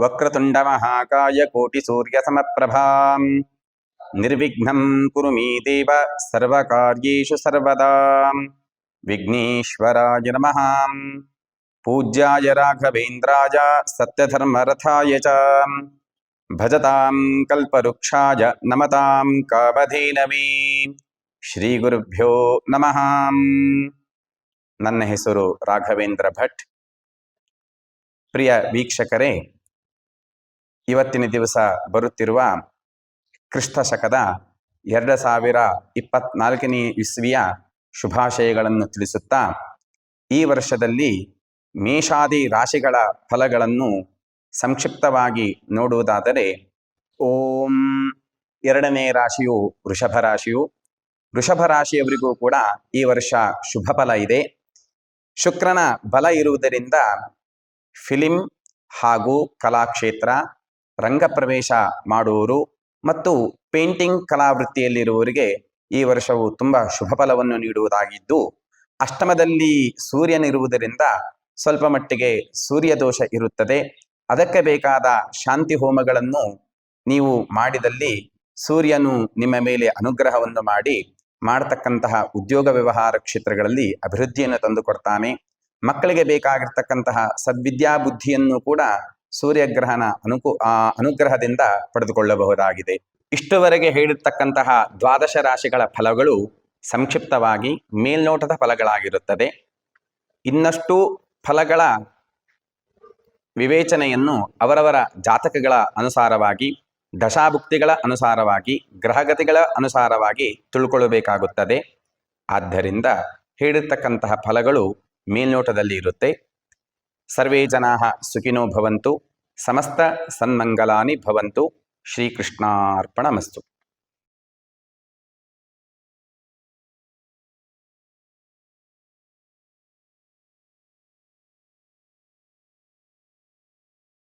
వక్రతుండమహాకాయ కోటిసూర్యసమప్రభా. నిర్విఘ్నం కురు మీ దేవ సర్వకార్యేషు సర్వదా. విఘ్నేశ్వరాయ నమ. పూజ్యాయ రాఘవేంద్రాయ సత్యధర్మరథాయ చ. ಭಜತಾಂ ಕಲ್ಪವೃಕ್ಷಾಯ ನಮತಾಂ ಕಾಮಧೇನವೀ. ಶ್ರೀ ಗುರುಭ್ಯೋ ನಮಃ. ನನ್ನ ಹೆಸರು ರಾಘವೇಂದ್ರ ಭಟ್. ಪ್ರಿಯ ವೀಕ್ಷಕರೇ, ಇವತ್ತಿನ ದಿವಸ ಬರುತ್ತಿರುವ ಕ್ರಿಸ್ತ ಶಕದ ಎರಡು ಸಾವಿರ ಇಪ್ಪತ್ನಾಲ್ಕನೇ ಇಸ್ವಿಯ ಶುಭಾಶಯಗಳನ್ನು ತಿಳಿಸುತ್ತಾ, ಈ ವರ್ಷದಲ್ಲಿ ಮೇಷಾದಿ ರಾಶಿಗಳ ಫಲಗಳನ್ನು ಸಂಕ್ಷಿಪ್ತವಾಗಿ ನೋಡುವುದಾದರೆ, ಓಂ ಎರಡನೇ ರಾಶಿಯು ವೃಷಭ ರಾಶಿಯು. ವೃಷಭ ರಾಶಿಯವರಿಗೂ ಕೂಡ ಈ ವರ್ಷ ಶುಭ ಫಲ ಇದೆ. ಶುಕ್ರನ ಬಲ ಇರುವುದರಿಂದ ಫಿಲಿಂ ಹಾಗೂ ಕಲಾಕ್ಷೇತ್ರ, ರಂಗಪ್ರವೇಶ ಮಾಡುವರು ಮತ್ತು ಪೇಂಟಿಂಗ್ ಕಲಾವೃತ್ತಿಯಲ್ಲಿರುವವರಿಗೆ ಈ ವರ್ಷವು ತುಂಬ ಶುಭ ಫಲವನ್ನು ನೀಡುವುದಾಗಿದ್ದು, ಅಷ್ಟಮದಲ್ಲಿ ಸೂರ್ಯನಿರುವುದರಿಂದ ಸ್ವಲ್ಪ ಮಟ್ಟಿಗೆ ಸೂರ್ಯದೋಷ ಇರುತ್ತದೆ. ಅದಕ್ಕೆ ಬೇಕಾದ ಶಾಂತಿ ಹೋಮಗಳನ್ನು ನೀವು ಮಾಡಿದಲ್ಲಿ ಸೂರ್ಯನು ನಿಮ್ಮ ಮೇಲೆ ಅನುಗ್ರಹವನ್ನು ಮಾಡಿ ಮಾಡತಕ್ಕಂತಹ ಉದ್ಯೋಗ ವ್ಯವಹಾರ ಕ್ಷೇತ್ರಗಳಲ್ಲಿ ಅಭಿವೃದ್ಧಿಯನ್ನು ತಂದುಕೊಡ್ತಾನೆ. ಮಕ್ಕಳಿಗೆ ಬೇಕಾಗಿರ್ತಕ್ಕಂತಹ ಸದ್ವಿದ್ಯಾ ಬುದ್ಧಿಯನ್ನು ಕೂಡ ಸೂರ್ಯಗ್ರಹಣ ಅನುಕು, ಆ, ಅನುಗ್ರಹದಿಂದ ಪಡೆದುಕೊಳ್ಳಬಹುದಾಗಿದೆ. ಇಷ್ಟುವರೆಗೆ ಹೇಳಿರ್ತಕ್ಕಂತಹ ದ್ವಾದಶ ರಾಶಿಗಳ ಫಲಗಳು ಸಂಕ್ಷಿಪ್ತವಾಗಿ ಮೇಲ್ನೋಟದ ಫಲಗಳಾಗಿರುತ್ತದೆ. ಇನ್ನಷ್ಟು ಫಲಗಳ ವಿವೇಚನೆಯನ್ನು ಅವರವರ ಜಾತಕಗಳ ಅನುಸಾರವಾಗಿ, ದಶಾಭುಕ್ತಿಗಳ ಅನುಸಾರವಾಗಿ, ಗ್ರಹಗತಿಗಳ ಅನುಸಾರವಾಗಿ ತಿಳ್ಕೊಳ್ಳಬೇಕಾಗುತ್ತದೆ. ಆದ್ದರಿಂದ ಹೇಳಿರ್ತಕ್ಕಂತಹ ಫಲಗಳು ಮೇಲ್ನೋಟದಲ್ಲಿ ಇರುತ್ತೆ. ಸರ್ವೇ ಜನಾ ಸುಖಿನೋ ಭವಂತು, ಸಮಸ್ತ ಸನ್ಮಂಗಲಾನಿ ಭವಂತು, ಶ್ರೀಕೃಷ್ಣಾರ್ಪಣಮಸ್ತು.